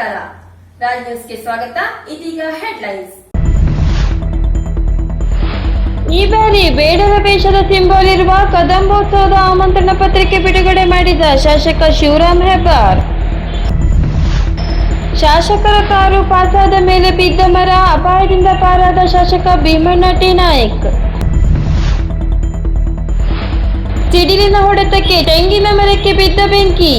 ನಮಸ್ಕಾರ. ರಾಜ್ ನ್ಯೂಸ್ಗೆ ಸ್ವಾಗತ. ಇದೀಗ ಹೆಡ್ಲೈನ್ಸ್. ಈ ಬಾರಿ ಬೇಡರ ವೇಷದ ಸಿಂಬಲ್ ಇರುವ ಕದಂಬೋತ್ಸವದ ಆಮಂತ್ರಣ ಪತ್ರಿಕೆ ಬಿಡುಗಡೆ ಮಾಡಿದ ಶಾಸಕ ಶಿವರಾಮ್ ಹೆಬ್ಬಾರ್. ಶಾಸಕರ ಕಾರು ಪಾಸಾದ ಮೇಲೆ ಬಿದ್ದ ಮರ ಅಪಾಯದಿಂದ ಪಾರಾದ ಶಾಸಕ ಭೀಮಣ್ಣ ಟಿ. ನಾಯಕ್. ಸಿಡಿಲಿನ ಹೊಡೆತಕ್ಕೆ ತೆಂಗಿನ ಮರಕ್ಕೆ ಬಿದ್ದ ಬೆಂಕಿ.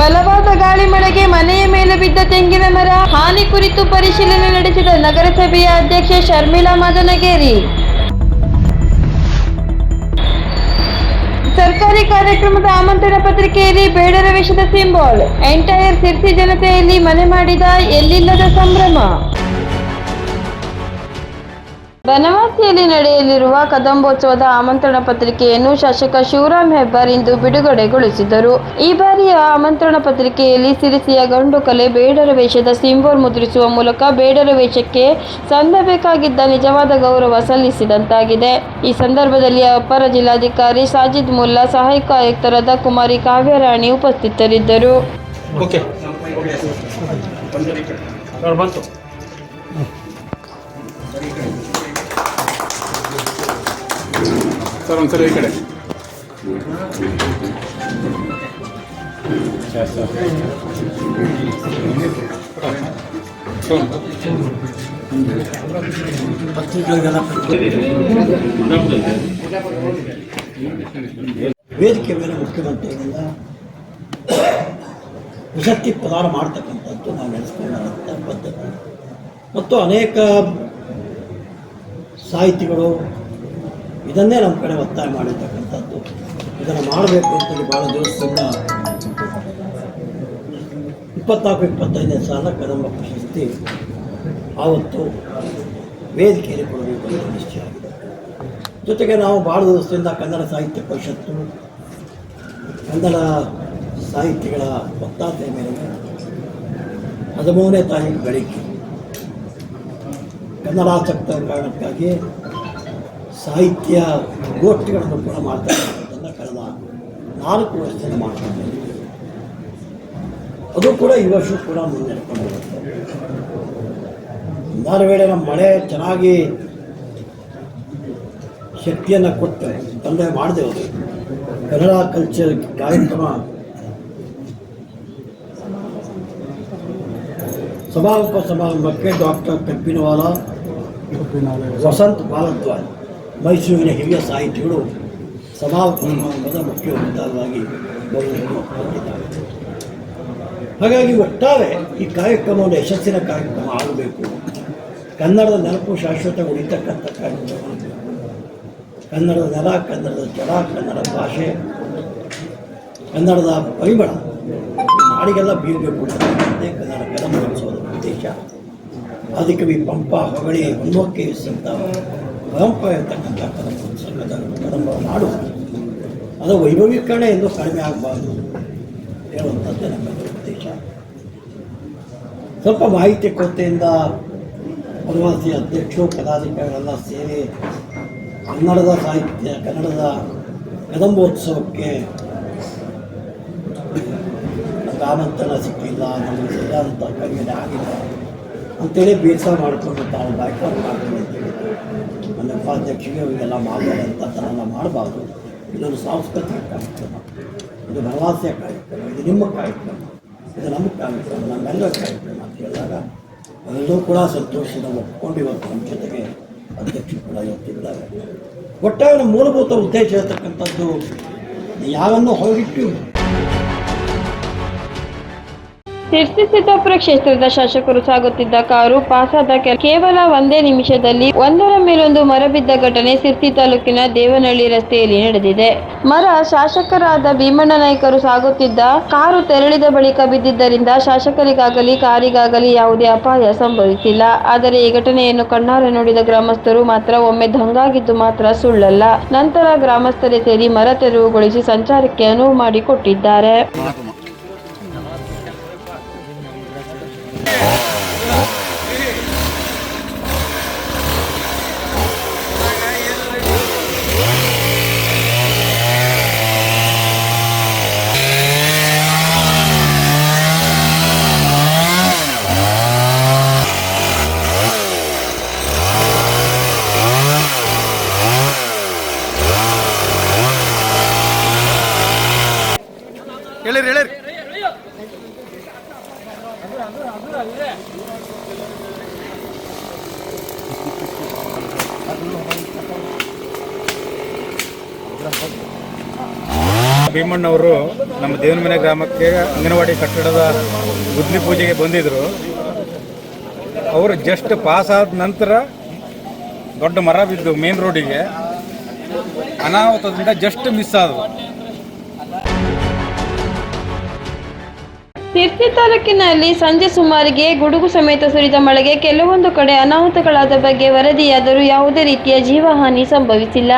ಬಲವಾದ ಗಾಳಿ ಮಳೆಗೆ ಮನೆಯ ಮೇಲೆ ಬಿದ್ದ ತೆಂಗಿನ ಮರ ಹಾನಿ ಕುರಿತು ಪರಿಶೀಲನೆ ನಡೆಸಿದ ನಗರಸಭೆಯ ಅಧ್ಯಕ್ಷೆ ಶರ್ಮಿಳಾ ಮದನಗೇರಿ. ಸರ್ಕಾರಿ ಕಾರ್ಯಕ್ರಮದ ಆಮಂತ್ರಣ ಪತ್ರಿಕೆಯಲ್ಲಿ ಬೇಡರ ವೇಷದ ಸಿಂಬಾಲ್. ಎಂಟೈರ್ ಸಿರ್ಸಿ ಜನತೆಯಲ್ಲಿ ಮನೆ ಮಾಡಿದ ಎಲ್ಲಿಲ್ಲದ ಸಂಭ್ರಮ. ಬನವಾಸಿಯಲ್ಲಿ ನಡೆಯಲಿರುವ ಕದಂಬೋತ್ಸವದ ಆಮಂತ್ರಣ ಪತ್ರಿಕೆಯನ್ನು ಶಾಸಕ ಶಿವರಾಮ್ ಹೆಬ್ಬಾರ್ ಇಂದು ಬಿಡುಗಡೆಗೊಳಿಸಿದರು. ಈ ಬಾರಿಯ ಆಮಂತ್ರಣ ಪತ್ರಿಕೆಯಲ್ಲಿ ಸಿರಿಸಿಯ ಗಂಡು ಕಲೆ ಬೇಡರ ವೇಷದ ಸಿಂಬೋಲ್ ಮುದ್ರಿಸುವ ಮೂಲಕ ಬೇಡರ ವೇಷಕ್ಕೆ ಸಂದಬೇಕಾಗಿದ್ದ ನಿಜವಾದ ಗೌರವ ಸಲ್ಲಿಸಿದಂತಾಗಿದೆ. ಈ ಸಂದರ್ಭದಲ್ಲಿ ಅಪರ ಜಿಲ್ಲಾಧಿಕಾರಿ ಸಾಜಿದ್ ಮುಲ್ಲಾ ಸಹಾಯಕ ಆಯುಕ್ತರಾದ ಕುಮಾರಿ ಕಾವ್ಯರಾಣಿ ಉಪಸ್ಥಿತರಿದ್ದರು. ಸರ್, ಒಂದ್ಸರಿ ಈ ಕಡೆ. ವೇದಿಕೆ ಮೇಲೆ ಮುಖ್ಯಮಂತ್ರಿಗಳಿಂದ ಪ್ರಶಸ್ತಿ ಪ್ರದಾನ ಮಾಡ್ತಕ್ಕಂಥದ್ದು ನಾವು ನಡೆಸ್ಕೊಂಡಂಥ ಪದ್ಧತಿ. ಮತ್ತು ಅನೇಕ ಸಾಹಿತಿಗಳು ಇದನ್ನೇ ನಮ್ಮ ಕಡೆ ಒತ್ತಾಯ ಮಾಡಿರ್ತಕ್ಕಂಥದ್ದು. ಇದನ್ನು ಮಾಡಬೇಕು ಅಂತೇಳಿ ಭಾಳ ದಿವಸದಿಂದ ಇಪ್ಪತ್ನಾಲ್ಕು, ಇಪ್ಪತ್ತೈದನೇ ಸಾಲ ಕದಂಬ ಪ್ರಶಸ್ತಿ ಆವತ್ತು ವೇದಿಕೆಯಲ್ಲಿ ಕೊಡಬೇಕು ಅಂತ ನಿಶ್ಚಯ ಆಗಿದೆ. ಜೊತೆಗೆ ನಾವು ಭಾಳ ದಿವಸದಿಂದ ಕನ್ನಡ ಸಾಹಿತ್ಯ ಪರಿಷತ್ತು, ಕನ್ನಡ ಸಾಹಿತ್ಯಗಳ ಒತ್ತಾಸೆ ಮೇಲೆ ಹದಿಮೂರನೇ ತಾರೀಕು ಬೆಳಿಗ್ಗೆ ಕನ್ನಡಾಸಕ್ತ ಕಾರಣಕ್ಕಾಗಿ ಸಾಹಿತ್ಯ ಗೋಷ್ಠಿಗಳನ್ನು ಕೂಡ ಮಾಡ್ತಕ್ಕಂಥದ್ದನ್ನು ಕಳೆದ ನಾಲ್ಕು ವರ್ಷದಿಂದ ಮಾಡ್ತಾ ಅದು ಕೂಡ ಈ ವರ್ಷ ಕೂಡ ಮುನ್ನಡೆಕೊಂಡು ಒಂದಾರು ವೇಳೆ ನಮ್ಮ ಮಳೆ ಚೆನ್ನಾಗಿ ಶಕ್ತಿಯನ್ನು ಕೊಟ್ಟರೆ ತಂದೆ ಅವರು ಕನ್ನಡ ಕಲ್ಚರ್ ಕಾರ್ಯಕ್ರಮ ಸಮಾರೋಪ ಸಮಾರಂಭಕ್ಕೆ ಡಾಕ್ಟರ್ ಕಬ್ಬಿನವಾಲ ವಸಂತ್ ಭಾರದ್ವಾಜ್ ಮೈಸೂರಿನ ಹಿರಿಯ ಸಾಹಿತಿಗಳು ಸಭಾ ಸಮಾರಂಭದ ಮುಖ್ಯ ಉದ್ದಾರವಾಗಿ ಬರುವುದನ್ನು ಹೊಂದಿದ್ದಾರೆ ಹಾಗಾಗಿ ಒಟ್ಟಾರೆ ಈ ಕಾರ್ಯಕ್ರಮವನ್ನು ಯಶಸ್ಸಿನ ಕಾರ್ಯಕ್ರಮ ಆಗಬೇಕು. ಕನ್ನಡದ ನೆನಪು ಶಾಶ್ವತ ಉಳಿತಕ್ಕಂಥ ಕಾರ್ಯಕ್ರಮ ಕನ್ನಡದ ನೆಲ, ಕನ್ನಡದ ಜಲ, ಕನ್ನಡ ಭಾಷೆ, ಕನ್ನಡದ ಪರಿಮಳ, ನಾಡಿಗೆಲ್ಲ ಬೀರಬೇಕು ಕನ್ನಡ ಕದಂಬೋತ್ಸವದ ಉದ್ದೇಶ. ಆದಿಕವಿ ಪಂಪ, ಹೊಗಳಿ ಹೊನ್ನೋಕೆ ಸಂತ ಪರಂಪರೆ ಇರ್ತಕ್ಕಂಥ ಕದಂಬ ನಾಡು ಅದು ವೈಭವೀಕರಣ ಎಂದು ಕಡಿಮೆ ಆಗಬಾರ್ದು ಹೇಳುವಂಥದ್ದೇ ನಮ್ಮ ಉದ್ದೇಶ. ಸ್ವಲ್ಪ ಮಾಹಿತಿ ಕೊರತೆಯಿಂದ ವನವಾಸಿ ಅಧ್ಯಕ್ಷರು, ಪದಾಧಿಕಾರಿಗಳೆಲ್ಲ ಸೇರಿ ಕನ್ನಡದ ಸಾಹಿತ್ಯ, ಕನ್ನಡದ ಕದಂಬೋತ್ಸವಕ್ಕೆ ಆಮಂತ್ರಣ ಸಿಕ್ಕಿಲ್ಲ, ನಮಗೆ ಸರಿಯಾದಂಥ ಕಡಿಮೆ ಆಗಿಲ್ಲ. ಅಂತೇಳಿ ಬೇಸರ ಮಾಡಿಕೊಂಡು ತಾವು ಬಾಯ್ಕಾಟ್ ಅಂತ ಅಂತೇಳಿ ನನ್ನ ಉಪಾಧ್ಯಕ್ಷರಿಗೆ ಇವೆಲ್ಲ ಮಾತಾಡೋಂಥ ಥರ ಮಾಡಬಾರ್ದು. ಇದೊಂದು ಸಾಂಸ್ಕೃತಿಕ ಕಾರ್ಯಕ್ರಮ. ಇದು ಭರವಾಸೆಯ ಕಾರ್ಯಕ್ರಮ. ಇದು ನಿಮ್ಮ ಕಾರ್ಯಕ್ರಮ. ಇದು ನಮ್ಮ ಕಾರ್ಯಕ್ರಮ. ನಮ್ಮೆಲ್ಲರ ಕಾರ್ಯಕ್ರಮ ಅಂತ ಹೇಳಿದಾಗ ಎಲ್ಲರೂ ಕೂಡ ಸಂತೋಷದ ಒಪ್ಕೊಂಡು ಇವತ್ತು ನಮ್ಮ ಜೊತೆಗೆ ಅಧ್ಯಕ್ಷರು ಕೂಡ ಇವತ್ತಿದ್ದಾರೆ ಒಟ್ಟಾರೆ ಮೂಲಭೂತ ಉದ್ದೇಶ ಇರತಕ್ಕಂಥದ್ದು ಯಾರನ್ನು ಹೊರಗಿಟ್ಟು ಸಿರ್ಸಿ ಸಿದ್ದಾಪುರ ಕ್ಷೇತ್ರದ ಶಾಸಕರು ಸಾಗುತ್ತಿದ್ದ ಕಾರು ಪಾಸಾದ ಕೇವಲ ಒಂದೇ ನಿಮಿಷದಲ್ಲಿ ಒಂದರ ಮೇಲೊಂದು ಮರ ಬಿದ್ದ ಘಟನೆ ಸಿರ್ಸಿ ತಾಲೂಕಿನ ದೇವನಹಳ್ಳಿ ರಸ್ತೆಯಲ್ಲಿ ನಡೆದಿದೆ. ಮರ ಶಾಸಕರಾದ ಭೀಮಣ್ಣ ನಾಯ್ಕರು ಸಾಗುತ್ತಿದ್ದ ಕಾರು ತೆರಳಿದ ಬಳಿಕ ಬಿದ್ದಿದ್ದರಿಂದ ಶಾಸಕರಿಗಾಗಲಿ ಕಾರಿಗಾಗಲಿ ಯಾವುದೇ ಅಪಾಯ ಸಂಭವಿಸಿಲ್ಲ. ಆದರೆ ಈ ಘಟನೆಯನ್ನು ಕಣ್ಣಾರೆ ನೋಡಿದ ಗ್ರಾಮಸ್ಥರು ಮಾತ್ರ ಒಮ್ಮೆ ದಂಗಾಗಿದ್ದು ಮಾತ್ರ ಸುಳ್ಳಲ್ಲ. ನಂತರ ಗ್ರಾಮಸ್ಥರೇ ಸೇರಿ ಮರ ತೆರವುಗೊಳಿಸಿ ಸಂಚಾರಕ್ಕೆ ಅನುವು ಮಾಡಿಕೊಟ್ಟಿದ್ದಾರೆ. ಭೀಮಣ್ಣವರು ನಮ್ಮ ದೇವನಮನೆ ಗ್ರಾಮಕ್ಕೆ ಅಂಗನವಾಡಿ ಕಟ್ಟಡದ ಗುದ್ಲಿ ಪೂಜೆಗೆ ಬಂದಿದ್ದರು ಅವರು ಜಸ್ಟ್ ಪಾಸ್ ಆದ ನಂತರ ದೊಡ್ಡ ಮರ ಬಿದ್ದು ಮೇನ್ ರೋಡಿಗೆ ಅನಾಹುತದಿಂದ ಜಸ್ಟ್ ಮಿಸ್ ಆದವು ಸಿರ್ಸಿ ತಾಲೂಕಿನಲ್ಲಿ ಸಂಜೆ ಸುಮಾರಿಗೆ ಗುಡುಗು ಸಮೇತ ಸುರಿದ ಮಳೆಗೆ ಕೆಲವೊಂದು ಕಡೆ ಅನಾಹುತಗಳಾದ ಬಗ್ಗೆ ವರದಿಯಾದರೂ ಯಾವುದೇ ರೀತಿಯ ಜೀವಹಾನಿ ಸಂಭವಿಸಿಲ್ಲ.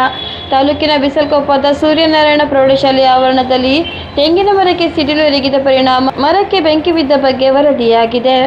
ತಾಲೂಕಿನ ಬಿಸಲ್ಕೊಪ್ಪದ ಸೂರ್ಯನಾರಾಯಣ ಪ್ರೌಢಶಾಲೆಯ ಆವರಣದಲ್ಲಿ ತೆಂಗಿನ ಮರಕ್ಕೆ ಸಿಡಿಲು ಎರಗಿದ ಪರಿಣಾಮ ಮರಕ್ಕೆ ಬೆಂಕಿ ಬಿದ್ದ ಬಗ್ಗೆ ವರದಿಯಾಗಿದೆ.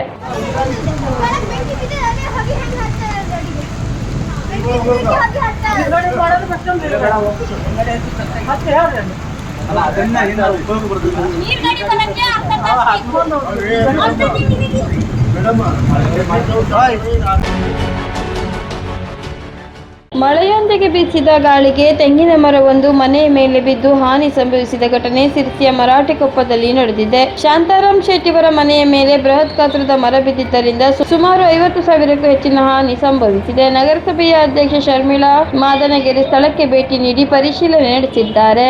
ಮಳೆಯೊಂದಿಗೆ ಬೀಸಿದ ಗಾಳಿಗೆ ತೆಂಗಿನ ಮರವೊಂದು ಮನೆಯ ಮೇಲೆ ಬಿದ್ದು ಹಾನಿ ಸಂಭವಿಸಿದ ಘಟನೆ ಸಿರಿಸಿಯ ಮರಾಠಿಕೊಪ್ಪದಲ್ಲಿ ನಡೆದಿದೆ. ಶಾಂತಾರಾಮ್ ಶೆಟ್ಟಿವರ ಮನೆಯ ಮೇಲೆ ಬೃಹತ್ ಗಾತ್ರದ ಮರ ಬಿದ್ದಿದ್ದರಿಂದ ಸುಮಾರು ಐವತ್ತು ಸಾವಿರಕ್ಕೂ ಹೆಚ್ಚಿನ ಹಾನಿ ಸಂಭವಿಸಿದೆ. ನಗರಸಭೆಯ ಅಧ್ಯಕ್ಷ ಶರ್ಮಿಳಾ ಮಾದನಗೆರೆ ಸ್ಥಳಕ್ಕೆ ಭೇಟಿ ನೀಡಿ ಪರಿಶೀಲನೆ ನಡೆಸಿದ್ದಾರೆ.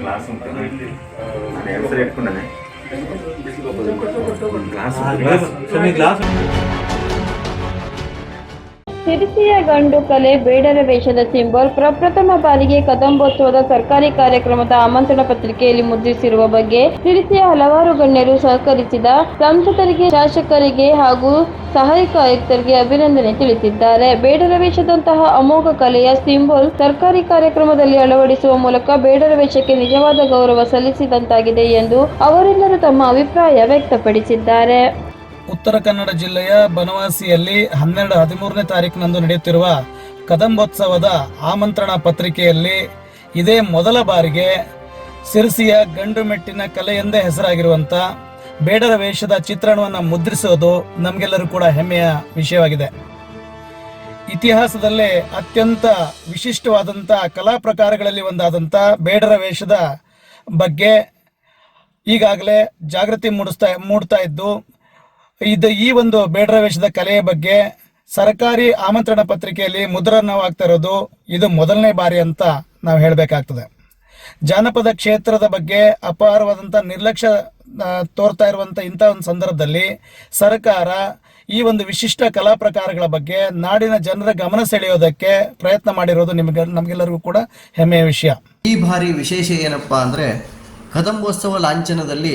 ಕ್ಲಾಸ್ ಉಂಟು. ನಾನು ಹೆಸರು ಇಟ್ಕೊಂಡನೆ. ಕ್ಲಾಸ್ ಸಿರಿಸಿಯ ಗಂಡು ಕಲೆ ಬೇಡರ ವೇಷದ ಸಿಂಬಲ್ ಪ್ರಪ್ರಥಮ ಬಾರಿಗೆ ಕದಂಬೋತ್ಸವದ ಸರ್ಕಾರಿ ಕಾರ್ಯಕ್ರಮದ ಆಮಂತ್ರಣ ಪತ್ರಿಕೆಯಲ್ಲಿ ಮುದ್ರಿಸಿರುವ ಬಗ್ಗೆ ಸಿರಿಸಿಯ ಹಲವಾರು ಗಣ್ಯರು ಸಹಕರಿಸಿದ ಸಂಸದರಿಗೆ, ಶಾಸಕರಿಗೆ ಹಾಗೂ ಸಹಾಯಕ ಆಯುಕ್ತರಿಗೆ ಅಭಿನಂದನೆ ತಿಳಿಸಿದ್ದಾರೆ. ಬೇಡರ ವೇಷದಂತಹ ಅಮೋಘ ಕಲೆಯ ಸಿಂಬಲ್ ಸರ್ಕಾರಿ ಕಾರ್ಯಕ್ರಮದಲ್ಲಿ ಅಳವಡಿಸುವ ಮೂಲಕ ಬೇಡರ ವೇಷಕ್ಕೆ ನಿಜವಾದ ಗೌರವ ಸಲ್ಲಿಸಿದಂತಾಗಿದೆ ಎಂದು ಅವರೆಲ್ಲರೂ ತಮ್ಮ ಅಭಿಪ್ರಾಯ ವ್ಯಕ್ತಪಡಿಸಿದ್ದಾರೆ. ಉತ್ತರ ಕನ್ನಡ ಜಿಲ್ಲೆಯ ಬನವಾಸಿಯಲ್ಲಿ ಹನ್ನೆರಡು, ಹದಿಮೂರನೇ ತಾರೀಕಿನಂದು ನಡೆಯುತ್ತಿರುವ ಕದಂಬೋತ್ಸವದ ಆಮಂತ್ರಣ ಪತ್ರಿಕೆಯಲ್ಲಿ ಇದೇ ಮೊದಲ ಬಾರಿಗೆ ಸಿರಿಸಿಯ ಗಂಡು ಮೆಟ್ಟಿನ ಕಲೆ ಎಂದೇ ಹೆಸರಾಗಿರುವಂಥ ಬೇಡರ ವೇಷದ ಚಿತ್ರಣವನ್ನು ಮುದ್ರಿಸೋದು ನಮಗೆಲ್ಲರೂ ಕೂಡ ಹೆಮ್ಮೆಯ ವಿಷಯವಾಗಿದೆ. ಇತಿಹಾಸದಲ್ಲೇ ಅತ್ಯಂತ ವಿಶಿಷ್ಟವಾದಂಥ ಕಲಾ ಪ್ರಕಾರಗಳಲ್ಲಿ ಒಂದಾದಂಥ ಬೇಡರ ವೇಷದ ಬಗ್ಗೆ ಈಗಾಗಲೇ ಜಾಗೃತಿ ಮೂಡಿಸ್ತಾ, ಮೂಡ್ತಾ ಇದ್ದು ಇದು ಈ ಒಂದು ಬೇಡರ ವೇಷದ ಕಲೆಯ ಬಗ್ಗೆ ಸರ್ಕಾರಿ ಆಮಂತ್ರಣ ಪತ್ರಿಕೆಯಲ್ಲಿ ಮುದ್ರಣವಾಗ್ತಾ ಇರೋದು ಇದು ಮೊದಲನೇ ಬಾರಿ ಅಂತ ನಾವು ಹೇಳಬೇಕಾಗ್ತದೆ. ಜಾನಪದ ಕ್ಷೇತ್ರದ ಬಗ್ಗೆ ಅಪಾರವಾದಂಥ ನಿರ್ಲಕ್ಷ್ಯ ತೋರ್ತಾ ಇರುವಂಥ ಇಂಥ ಒಂದು ಸಂದರ್ಭದಲ್ಲಿ ಸರ್ಕಾರ ಈ ಒಂದು ವಿಶಿಷ್ಟ ಕಲಾ ಪ್ರಕಾರಗಳ ಬಗ್ಗೆ ನಾಡಿನ ಜನರ ಗಮನ ಸೆಳೆಯೋದಕ್ಕೆ ಪ್ರಯತ್ನ ಮಾಡಿರೋದು ನಿಮಗೆ, ನಮಗೆಲ್ಲರಿಗೂ ಕೂಡ ಹೆಮ್ಮೆಯ ವಿಷಯ. ಈ ಬಾರಿ ವಿಶೇಷ ಏನಪ್ಪ ಅಂದರೆ ಕದಂಬೋತ್ಸವ ಲಾಂಛನದಲ್ಲಿ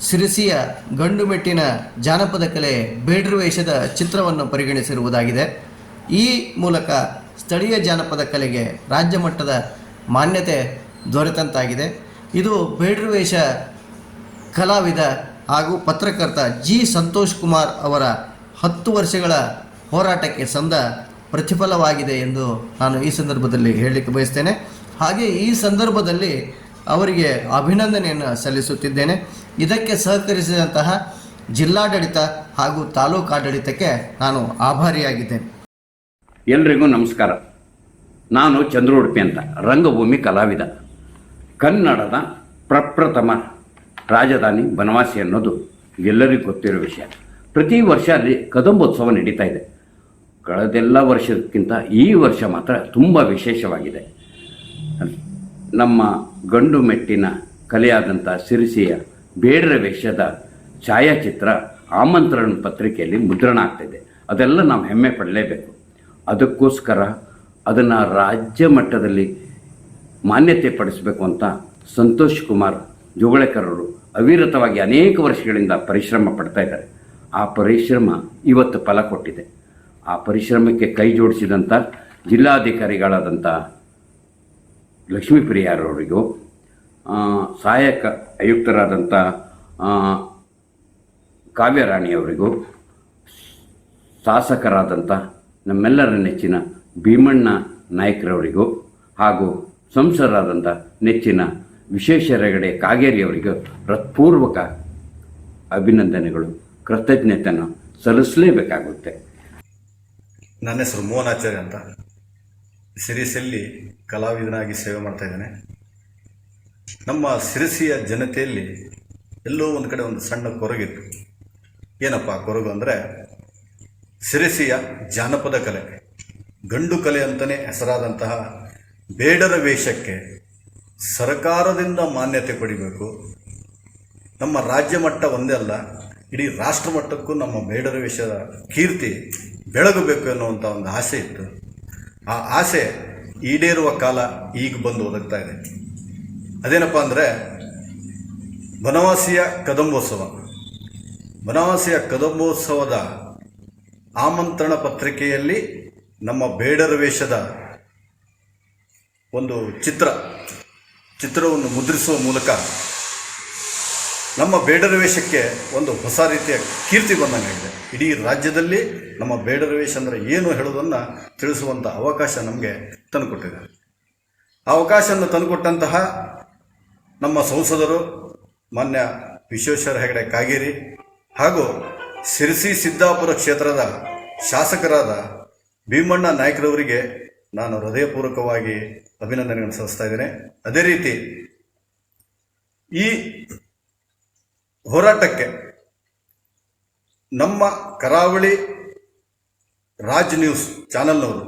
ಸಿರಿಸಿಯ ಗಂಡುಮೆಟ್ಟಿನ ಜಾನಪದ ಕಲೆ ಬೇಡ್ರ ವೇಷದ ಚಿತ್ರವನ್ನು ಪರಿಗಣಿಸಿರುವುದಾಗಿದೆ. ಈ ಮೂಲಕ ಸ್ಥಳೀಯ ಜಾನಪದ ಕಲೆಗೆ ರಾಜ್ಯ ಮಟ್ಟದ ಮಾನ್ಯತೆ ದೊರೆತಂತಾಗಿದೆ. ಇದು ಬೇಡ್ರ ವೇಷ ಕಲಾವಿದ ಹಾಗೂ ಪತ್ರಕರ್ತ ಜಿ ಸಂತೋಷ್ ಕುಮಾರ್ ಅವರ ಹತ್ತು ವರ್ಷಗಳ ಹೋರಾಟಕ್ಕೆ ಸಂದ ಪ್ರತಿಫಲವಾಗಿದೆ ಎಂದು ನಾನು ಈ ಸಂದರ್ಭದಲ್ಲಿ ಹೇಳಲಿಕ್ಕೆ ಬಯಸ್ತೇನೆ. ಹಾಗೆ ಈ ಸಂದರ್ಭದಲ್ಲಿ ಅವರಿಗೆ ಅಭಿನಂದನೆಯನ್ನು ಸಲ್ಲಿಸುತ್ತಿದ್ದೇನೆ. ಇದಕ್ಕೆ ಸಹಕರಿಸಿದಂತಹ ಜಿಲ್ಲಾಡಳಿತ ಹಾಗೂ ತಾಲೂಕು ಆಡಳಿತಕ್ಕೆ ನಾನು ಆಭಾರಿಯಾಗಿದ್ದೇನೆ. ಎಲ್ರಿಗೂ ನಮಸ್ಕಾರ. ನಾನು ಚಂದ್ರ ಉಡುಪಿ ಅಂತ, ರಂಗಭೂಮಿ ಕಲಾವಿದ. ಕನ್ನಡದ ಪ್ರಪ್ರಥಮ ರಾಜಧಾನಿ ಬನವಾಸಿ ಅನ್ನೋದು ಎಲ್ಲರಿಗೂ ಗೊತ್ತಿರೋ ವಿಷಯ. ಪ್ರತಿ ವರ್ಷ ಅಲ್ಲಿ ಕದಂಬೋತ್ಸವ ನಡೀತಾ ಇದೆ. ಕಳೆದೆಲ್ಲ ವರ್ಷಕ್ಕಿಂತ ಈ ವರ್ಷ ಮಾತ್ರ ತುಂಬ ವಿಶೇಷವಾಗಿದೆ. ನಮ್ಮ ಗಂಡು ಮೆಟ್ಟಿನ ಕಲೆಯಾದಂಥ ಸಿರಿಸಿಯ ಬೇಡರ ವೇಷದ ಛಾಯಾಚಿತ್ರ ಆಮಂತ್ರಣ ಪತ್ರಿಕೆಯಲ್ಲಿ ಮುದ್ರಣ ಆಗ್ತಿದೆ. ಅದೆಲ್ಲ ನಾವು ಹೆಮ್ಮೆ ಪಡಲೇಬೇಕು. ಅದಕ್ಕೋಸ್ಕರ ಅದನ್ನು ರಾಜ್ಯ ಮಟ್ಟದಲ್ಲಿ ಮಾನ್ಯತೆ ಪಡಿಸಬೇಕು ಅಂತ ಸಂತೋಷ್ ಕುಮಾರ್ ಜೋಗಳೇಕರವರು ಅವಿರತವಾಗಿ ಅನೇಕ ವರ್ಷಗಳಿಂದ ಪರಿಶ್ರಮ ಪಡ್ತಾ ಇದ್ದಾರೆ. ಆ ಪರಿಶ್ರಮ ಇವತ್ತು ಫಲ ಕೊಟ್ಟಿದೆ. ಆ ಪರಿಶ್ರಮಕ್ಕೆ ಕೈ ಜೋಡಿಸಿದಂಥ ಜಿಲ್ಲಾಧಿಕಾರಿಗಳಾದಂಥ ಲಕ್ಷ್ಮೀಪ್ರಿಯಾರವರಿಗೂ ಸಹಾಯಕ ಆಯುಕ್ತರಾದಂಥ ಕಾವ್ಯರಾಣಿಯವರಿಗೂ ಶಾಸಕರಾದಂಥ ನಮ್ಮೆಲ್ಲರ ನೆಚ್ಚಿನ ಭೀಮಣ್ಣ ನಾಯಕರವರಿಗೂ ಹಾಗೂ ಸಂಸದರಾದಂಥ ನೆಚ್ಚಿನ ವಿಶೇಷ ರೆಗಡೆ ಕಾಗೇರಿಯವರಿಗೂ ಹೃತ್ಪೂರ್ವಕ ಅಭಿನಂದನೆಗಳು. ಕೃತಜ್ಞತೆಯನ್ನು ಸಲ್ಲಿಸಲೇಬೇಕಾಗುತ್ತೆ. ನನ್ನ ಹೆಸರು ಮೋಹನ್ ಆಚಾರ್ಯ ಅಂತ. ಸಿರಿಸಲ್ಲಿ ಕಲಾವಿದನಾಗಿ ಸೇವೆ ಮಾಡ್ತಾ ಇದ್ದೇನೆ. ನಮ್ಮ ಸಿರಿಸಿಯ ಜನತೆಯಲ್ಲಿ ಎಲ್ಲೋ ಒಂದು ಕಡೆ ಒಂದು ಸಣ್ಣ ಕೊರಗಿತ್ತು. ಏನಪ್ಪ ಕೊರಗು ಅಂದರೆ ಸಿರಿಸಿಯ ಜಾನಪದ ಕಲೆ. ಗಂಡು ಕಲೆ ಅಂತಲೇ ಹೆಸರಾದಂತಹ ಬೇಡರ ವೇಷಕ್ಕೆ ಸರ್ಕಾರದಿಂದ ಮಾನ್ಯತೆ ಪಡಿಬೇಕು. ನಮ್ಮ ರಾಜ್ಯ ಮಟ್ಟ ಒಂದೇ ಅಲ್ಲ, ಇಡೀ ರಾಷ್ಟ್ರ ಮಟ್ಟಕ್ಕೂ ನಮ್ಮ ಬೇಡರ ವೇಷದ ಕೀರ್ತಿ ಬೆಳಗಬೇಕು ಅನ್ನುವಂಥ ಒಂದು ಆಸೆ ಇತ್ತು. ಆ ಆಸೆ ಈಡೇರುವ ಕಾಲ ಈಗ ಬಂದು ಒದಗ್ತಾ ಇದೆ. ಅದೇನಪ್ಪ ಅಂದರೆ ಬನವಾಸಿಯ ಕದಂಬೋತ್ಸವ. ಬನವಾಸಿಯ ಕದಂಬೋತ್ಸವದ ಆಮಂತ್ರಣ ಪತ್ರಿಕೆಯಲ್ಲಿ ನಮ್ಮ ಬೇಡರ ವೇಷದ ಒಂದು ಚಿತ್ರ, ಚಿತ್ರವನ್ನು ಮುದ್ರಿಸುವ ಮೂಲಕ ನಮ್ಮ ಬೇಡರ ವೇಷಕ್ಕೆ ಒಂದು ಹೊಸ ರೀತಿಯ ಕೀರ್ತಿ ಬಂದಂಗಾಗಿದೆ ಇಡೀ ರಾಜ್ಯದಲ್ಲಿ ನಮ್ಮ ಬೇಡರ ವೇಷ ಅಂದರೆ ಏನು ಹೇಳೋದನ್ನು ತಿಳಿಸುವಂಥ ಅವಕಾಶ ನಮಗೆ ತಂದುಕೊಟ್ಟಿದೆ ಆ ಅವಕಾಶವನ್ನು ತಂದುಕೊಟ್ಟಂತಹ ನಮ್ಮ ಸಂಸದರು, ಮಾನ್ಯ ವಿಶ್ವೇಶ್ವರ ಹೆಗಡೆ ಕಾಗೇರಿ ಹಾಗೂ ಸಿರಿಸಿ ಸಿದ್ದಾಪುರ ಕ್ಷೇತ್ರದ ಶಾಸಕರಾದ ಭೀಮಣ್ಣ ನಾಯ್ಕರವರಿಗೆ ನಾನು ಹೃದಯಪೂರ್ವಕವಾಗಿ ಅಭಿನಂದನೆಗಳನ್ನು ಸಲ್ಲಿಸ್ತಾ ಇದ್ದೇನೆ. ಅದೇ ರೀತಿ ಈ ಹೋರಾಟಕ್ಕೆ ನಮ್ಮ ಕರಾವಳಿ ರಾಜ್ ನ್ಯೂಸ್ ಚಾನಲ್ನವರು,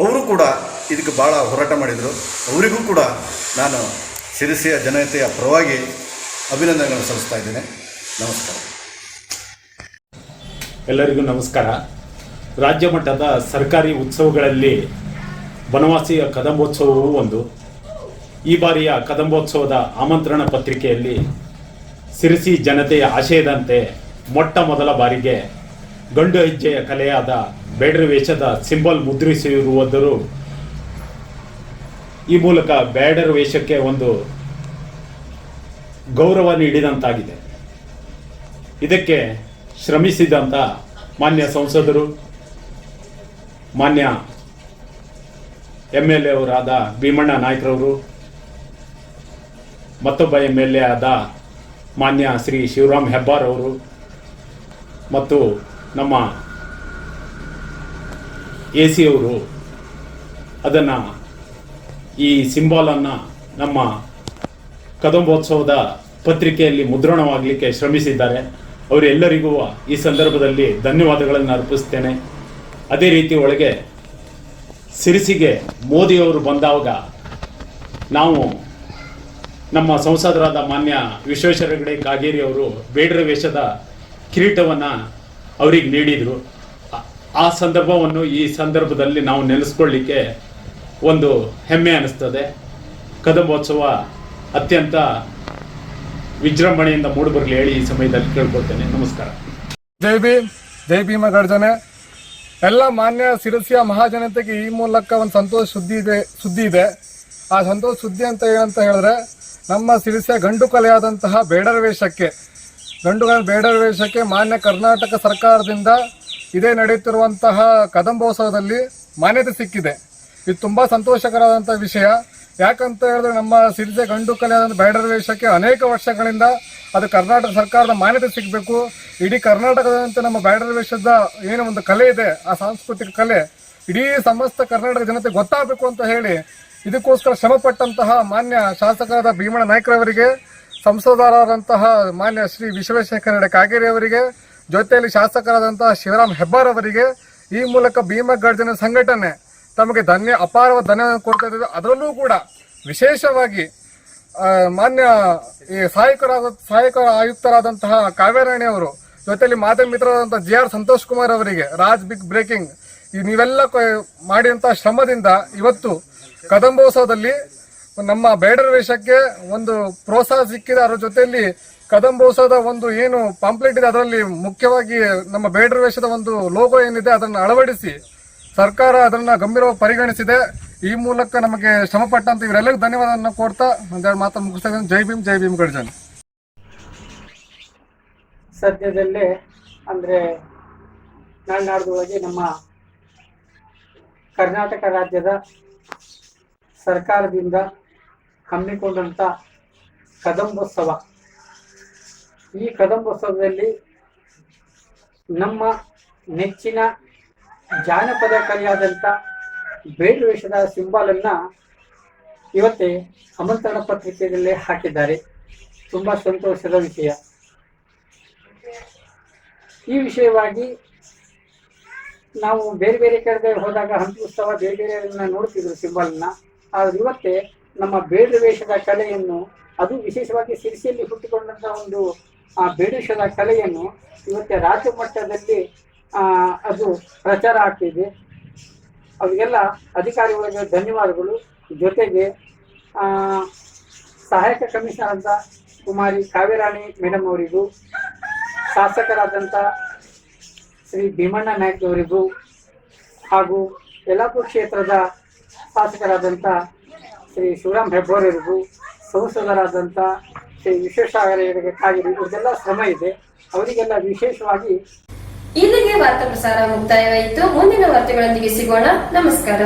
ಅವರು ಕೂಡ ಇದಕ್ಕೆ ಭಾಳ ಹೋರಾಟ ಮಾಡಿದರು. ಅವರಿಗೂ ಕೂಡ ನಾನು ಶಿರಸಿಯ ಜನತೆಯ ಪರವಾಗಿ ಅಭಿನಂದನೆಗಳನ್ನು ಸಲ್ಲಿಸ್ತಾ ಇದ್ದೇನೆ. ನಮಸ್ಕಾರ. ಎಲ್ಲರಿಗೂ ನಮಸ್ಕಾರ. ರಾಜ್ಯ ಮಟ್ಟದ ಸರ್ಕಾರಿ ಉತ್ಸವಗಳಲ್ಲಿ ಬನವಾಸಿಯ ಕದಂಬೋತ್ಸವವೂ ಒಂದು. ಈ ಬಾರಿಯ ಕದಂಬೋತ್ಸವದ ಆಮಂತ್ರಣ ಪತ್ರಿಕೆಯಲ್ಲಿ ಸಿರಿಸಿ ಜನತೆಯ ಆಶಯದಂತೆ ಮೊಟ್ಟ ಮೊದಲ ಬಾರಿಗೆ ಗಂಡು ಹೆಜ್ಜೆಯ ಕಲೆಯಾದ ಬೇಡ್ರಿ ವೇಷದ ಸಿಂಬಲ್ ಮುದ್ರಿಸಿರುವುದರು ಈ ಮೂಲಕ ಬೇಡರ ವೇಷಕ್ಕೆ ಒಂದು ಗೌರವ ನೀಡಿದಂತಾಗಿದೆ. ಇದಕ್ಕೆ ಶ್ರಮಿಸಿದಂಥ ಮಾನ್ಯ ಸಂಸದರು, ಮಾನ್ಯ ಎಂ ಎಲ್ ಎ ಅವರಾದ ಭೀಮಣ್ಣ ನಾಯ್ಕರವರು ಮತ್ತೊಬ್ಬ ಎಂ ಎಲ್ ಎ ಆದ ಮಾನ್ಯ ಶ್ರೀ ಶಿವರಾಮ್ ಹೆಬ್ಬಾರ್ ಅವರು ಮತ್ತು ನಮ್ಮ ಎ ಸಿ ಅವರು ಅದನ್ನು ಈ ಸಿಂಬಾಲನ್ನು ನಮ್ಮ ಕದಂಬೋತ್ಸವದ ಪತ್ರಿಕೆಯಲ್ಲಿ ಮುದ್ರಣವಾಗಲಿಕ್ಕೆ ಶ್ರಮಿಸಿದ್ದಾರೆ. ಅವರೆಲ್ಲರಿಗೂ ಈ ಸಂದರ್ಭದಲ್ಲಿ ಧನ್ಯವಾದಗಳನ್ನು ಅರ್ಪಿಸ್ತೇನೆ. ಅದೇ ರೀತಿ ಒಳಗೆ ಸಿರಿಸಿಗೆ ಮೋದಿಯವರು ಬಂದಾಗ ನಾವು ನಮ್ಮ ಸಂಸದರಾದ ಮಾನ್ಯ ವಿಶ್ವೇಶ್ವರ ಹೆಗಡೆ ಕಾಗೇರಿ ಅವರು ಬೇಡರ ವೇಷದ ಕಿರೀಟವನ್ನು ಅವರಿಗೆ ನೀಡಿದರು. ಆ- ಸಂದರ್ಭವನ್ನು ಈ ಸಂದರ್ಭದಲ್ಲಿ ನಾವು ನೆನೆಸ್ಕೊಳ್ಳಿಕ್ಕೆ ಒಂದು ಹೆಮ್ಮೆ ಅನಿಸ್ತದೆ. ಕದಂಬೋತ್ಸವ ಅತ್ಯಂತ ವಿಜೃಂಭಣೆಯಿಂದ ಮೂಡಿಬರಲಿ ಹೇಳಿ ಈ ಸಮಯದಲ್ಲಿ ಕೇಳ್ಕೊಳ್ತೇನೆ. ನಮಸ್ಕಾರ. ಜೈ ಭೀಮ್, ಜೈ ಭೀಮ ಗರ್ಜನೆ ಎಲ್ಲ ಮಾನ್ಯ ಸಿರಸಿಯ ಮಹಾಜನತೆಗೆ ಈ ಮೂಲಕ ಒಂದು ಸಂತೋಷ ಸುದ್ದಿ ಇದೆ ಸುದ್ದಿ ಇದೆ. ಆ ಸಂತೋಷ ಸುದ್ದಿ ಅಂತ ಏನಂತ ಹೇಳಿದ್ರೆ ನಮ್ಮ ಸಿರಿಸೆ ಗಂಡು ಕಲೆಯಾದಂತಹ ಬೇಡರ ವೇಷಕ್ಕೆ ಗಂಡು ಬೇಡರ ವೇಷಕ್ಕೆ ಮಾನ್ಯ ಕರ್ನಾಟಕ ಸರ್ಕಾರದಿಂದ ಇದೇ ನಡೆಯುತ್ತಿರುವಂತಹ ಕದಂಬೋತ್ಸವದಲ್ಲಿ ಮಾನ್ಯತೆ ಸಿಕ್ಕಿದೆ. ಇದು ತುಂಬ ಸಂತೋಷಕರವಾದಂಥ ವಿಷಯ. ಯಾಕಂತ ಹೇಳಿದ್ರೆ ನಮ್ಮ ಸಿರಿಸೆ ಗಂಡು ಕಲೆಯಾದಂಥ ಬೇಡರ ವೇಷಕ್ಕೆ ಅನೇಕ ವರ್ಷಗಳಿಂದ ಅದು ಕರ್ನಾಟಕ ಸರ್ಕಾರದ ಮಾನ್ಯತೆ ಸಿಗಬೇಕು. ಇಡೀ ಕರ್ನಾಟಕದಂತೆ ನಮ್ಮ ಬೇಡರ ವೇಷದ ಏನು ಒಂದು ಕಲೆ ಇದೆ, ಆ ಸಾಂಸ್ಕೃತಿಕ ಕಲೆ. ಇಡೀ ಸಮಸ್ತ ಕರ್ನಾಟಕ ಜನತೆ ಗೊತ್ತಾಗಬೇಕು ಅಂತ ಹೇಳಿ ಇದಕ್ಕೋಸ್ಕರ ಶ್ರಮಪಟ್ಟಂತಹ ಮಾನ್ಯ ಶಾಸಕರಾದ ಭೀಮಣ್ಣ ನಾಯ್ಕರವರಿಗೆ ಸಂಸದರಾದಂತಹ ಮಾನ್ಯ ಶ್ರೀ ವಿಶ್ವೇಶ್ವರ ಕಾಗೇರಿ ಅವರಿಗೆ, ಜೊತೆಯಲ್ಲಿ ಶಾಸಕರಾದಂತಹ ಶಿವರಾಮ್ ಹೆಬ್ಬಾರ್ ಅವರಿಗೆ ಈ ಮೂಲಕ ಭೀಮ ಸಂಘಟನೆ ತಮಗೆ ಧನ್ಯ, ಅಪಾರವಾದ ಧನ್ಯವಾದ ಕೊಡ್ತಾ ಅದರಲ್ಲೂ ಕೂಡ ವಿಶೇಷವಾಗಿ ಮಾನ್ಯ ಈ ಸಹಾಯಕರಾದ, ಸಹಾಯಕ ಆಯುಕ್ತರಾದಂತಹ ಕಾವೇರಾಣಿ ಅವರು, ಜೊತೆಯಲ್ಲಿ ಮಾತೆ ಮಿತ್ರರಾದಂತಹ ಜಿ ಆರ್ ಸಂತೋಷ್ ಕುಮಾರ್ ಅವರಿಗೆ, ರಾಜ್ ಬಿಗ್ ಬ್ರೇಕಿಂಗ್ ನೀವೆಲ್ಲ ಮಾಡಿದಂತಹ ಶ್ರಮದಿಂದ ಇವತ್ತು ಕದಂಬೋತ್ಸವದಲ್ಲಿ ನಮ್ಮ ಬೇಡರ ವೇಷಕ್ಕೆ ಒಂದು ಪ್ರೋತ್ಸಾಹ ಸಿಕ್ಕಿದೆ. ಅದರ ಜೊತೆಯಲ್ಲಿ ಕದಂಬೋತ್ಸವದ ಒಂದು ಏನು ಪಾಂಪ್ಲೆಟ್ ಇದೆ, ಅದರಲ್ಲಿ ಮುಖ್ಯವಾಗಿ ನಮ್ಮ ಬೇಡರ ವೇಷದ ಒಂದು ಲೋಗೋ ಏನಿದೆ, ಅದನ್ನು ಅಳವಡಿಸಿ ಸರ್ಕಾರ ಅದನ್ನ ಗಂಭೀರವಾಗಿ ಪರಿಗಣಿಸಿದೆ. ಈ ಮೂಲಕ ನಮಗೆ ಶ್ರಮಪಟ್ಟಂತ ಇವರೆಲ್ಲರಿಗೂ ಧನ್ಯವಾದವನ್ನು ಕೊಡ್ತಾ ಒಂದೆರಡು ಮಾತು ಮುಗಿಸ್ತಾ. ಜೈ ಭೀಮ್ ಜೈ ಭೀಮ್ ಗರ್ಜನ್ ಸದ್ಯದಲ್ಲೇ ಅಂದ್ರೆ ನಮ್ಮ ಕರ್ನಾಟಕ ರಾಜ್ಯದ ಸರ್ಕಾರದಿಂದ ಹಮ್ಮಿಕೊಂಡಂಥ ಕದಂಬೋತ್ಸವ. ಈ ಕದಂಬೋತ್ಸವದಲ್ಲಿ ನಮ್ಮ ನೆಚ್ಚಿನ ಜಾನಪದ ಕಲೆಯಾದಂಥ ಬೇಡ ವೇಷದ ಸಿಂಬಲ್ ಅನ್ನ ಇವತ್ತೇ ಆಮಂತ್ರಣ ಪತ್ರಿಕೆಯಲ್ಲಿ ಹಾಕಿದ್ದಾರೆ. ತುಂಬಾ ಸಂತೋಷದ ವಿಷಯ. ಈ ವಿಷಯವಾಗಿ ನಾವು ಬೇರೆ ಬೇರೆ ಕಡೆ ಹೋದಾಗ ಹಂಪಿ ಉತ್ಸವ ಬೇರೆ ಬೇರೆ ನೋಡ್ತಿದ್ರು ಸಿಂಬಲ್ನ ಆದ್ರೆ ಇವತ್ತೇ ನಮ್ಮ ಬೇಡು ವೇಷದ ಕಲೆಯನ್ನು, ಅದು ವಿಶೇಷವಾಗಿ ಸಿರಿಸಿಯಲ್ಲಿ ಹುಟ್ಟಿಕೊಂಡಂಥ ಒಂದು, ಆ ಬೇಡು ವೇಷದ ಕಲೆಯನ್ನು ಇವತ್ತೆ ರಾಜ್ಯ ಮಟ್ಟದಲ್ಲಿ ಅದು ಪ್ರಚಾರ ಆಗ್ತಿದೆ. ಅವರಿಗೆಲ್ಲ ಅಧಿಕಾರಿಗಳಿಗೆ ಧನ್ಯವಾದಗಳು. ಜೊತೆಗೆ ಸಹಾಯಕ ಕಮಿಷನರ್ ಅಂತ ಕುಮಾರಿ ಕಾವೇರಾಣಿ ಮೇಡಮ್ ಅವರಿಗೂ ಶಾಸಕರಾದಂಥ ಶ್ರೀ ಭೀಮಣ್ಣ ನಾಯ್ಕ ಅವರಿಗೂ ಹಾಗೂ ಯಲ್ಲಾಪುರ ಕ್ಷೇತ್ರದ ಶಾಸಕರಾದಂಥ ಶ್ರೀ ಶಿವರಾಮ್ ಹೆಬ್ಬಾರವರಿಗೂ ಸಂಸದರಾದಂಥ ಶ್ರೀ ವಿಶ್ವೇಶ್ವರಯ್ಯ ಕಾಗಿರಿ ಇವ್ರದ್ದೆಲ್ಲ ಶ್ರಮ ಇದೆ. ಅವರಿಗೆಲ್ಲ ವಿಶೇಷವಾಗಿ ಇಲ್ಲಿಗೆ ವಾರ್ತಾ ಪ್ರಸಾರ ಮುಕ್ತಾಯವಾಯಿತು. ಮುಂದಿನ ವಾರ್ತೆಗಳೊಂದಿಗೆ ಸಿಗೋಣ. ನಮಸ್ಕಾರ.